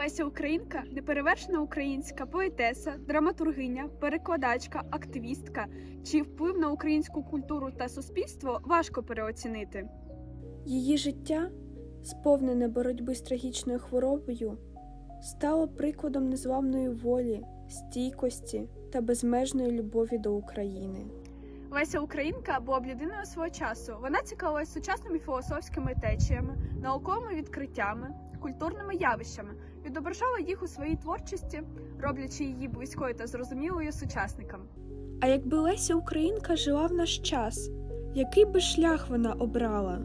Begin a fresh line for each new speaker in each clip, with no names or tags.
Леся Українка неперевершена українська поетеса, драматургиня, перекладачка, активістка, чий вплив на українську культуру та суспільство важко переоцінити.
Її життя, сповнене боротьби з трагічною хворобою, стало прикладом незламної волі, стійкості та безмежної любові до України.
Леся Українка була б людиною свого часу. Вона цікавилась сучасними філософськими течіями, науковими відкриттями, культурними явищами, відображала їх у своїй творчості, роблячи її близькою та зрозумілою сучасникам.
А якби Леся Українка жила в наш час, який би шлях вона обрала?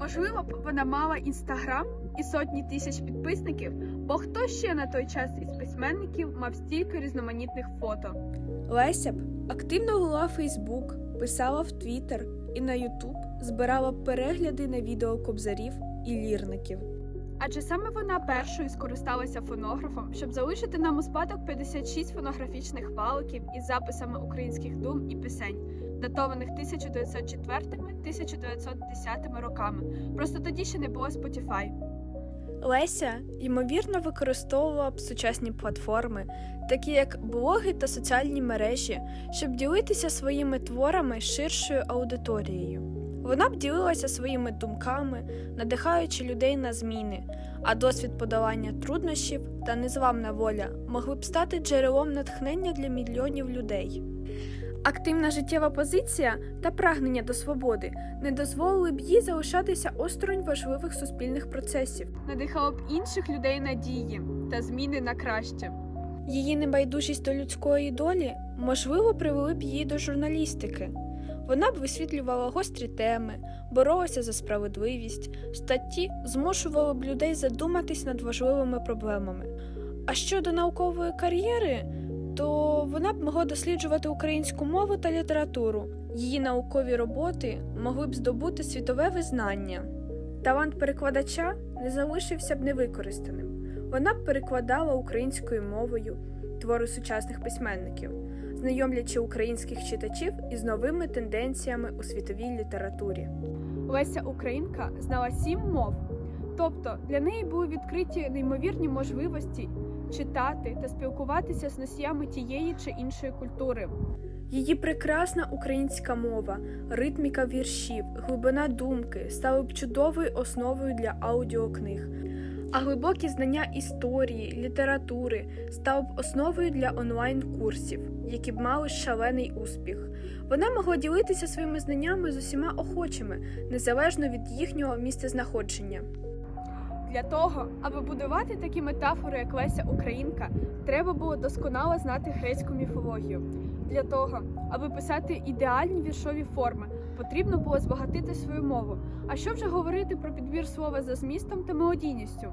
Можливо б вона мала інстаграм і сотні тисяч підписників, бо хто ще на той час із письменників мав стільки різноманітних фото.
Леся б активно вела Фейсбук, писала в Твіттер і на Ютуб, збирала перегляди на відео кобзарів і лірників.
Адже саме вона першою скористалася фонографом, щоб залишити нам у спадок 56 фонографічних валиків із записами українських дум і пісень, датованих 1904-1910 роками. Просто тоді ще не було Spotify.
Леся, ймовірно, використовувала б сучасні платформи, такі як блоги та соціальні мережі, щоб ділитися своїми творами з ширшою аудиторією. Вона б ділилася своїми думками, надихаючи людей на зміни, а досвід подолання труднощів та незламна воля могли б стати джерелом натхнення для мільйонів людей. Активна життєва позиція та прагнення до свободи не дозволили б їй залишатися осторонь важливих суспільних процесів.
Надихало б інших людей надії та зміни на краще.
Її небайдужість до людської долі, можливо, привели б її до журналістики. Вона б висвітлювала гострі теми, боролася за справедливість, статті змушували б людей задуматись над важливими проблемами. А щодо наукової кар'єри, то вона б могла досліджувати українську мову та літературу. Її наукові роботи могли б здобути світове визнання. Талант перекладача не залишився б невикористаним. Вона б перекладала українською мовою твори сучасних письменників, знайомлячи українських читачів із новими тенденціями у світовій літературі.
Леся Українка знала сім мов, тобто для неї були відкриті неймовірні можливості читати та спілкуватися з носіями тієї чи іншої культури.
Її прекрасна українська мова, ритміка віршів, глибина думки стали б чудовою основою для аудіокниг. А глибокі знання історії, літератури стали б основою для онлайн-курсів, які б мали шалений успіх. Вона могла ділитися своїми знаннями з усіма охочими, незалежно від їхнього місцезнаходження.
Для того, аби будувати такі метафори, як Леся Українка, треба було досконало знати грецьку міфологію. Для того, аби писати ідеальні віршові форми, потрібно було збагатити свою мову. А що вже говорити про підбір слова за змістом та мелодійністю?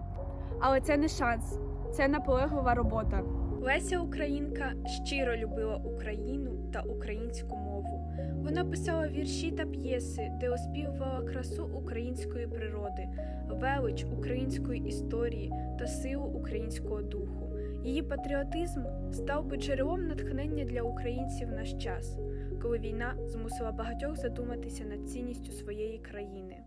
Але це не шанс, це наполеглива робота.
Леся Українка щиро любила Україну та українську мову. Вона писала вірші та п'єси, де оспівувала красу української природи, велич української історії та силу українського духу. Її патріотизм став би джерелом натхнення для українців в наш час, коли війна змусила багатьох задуматися над цінністю своєї країни.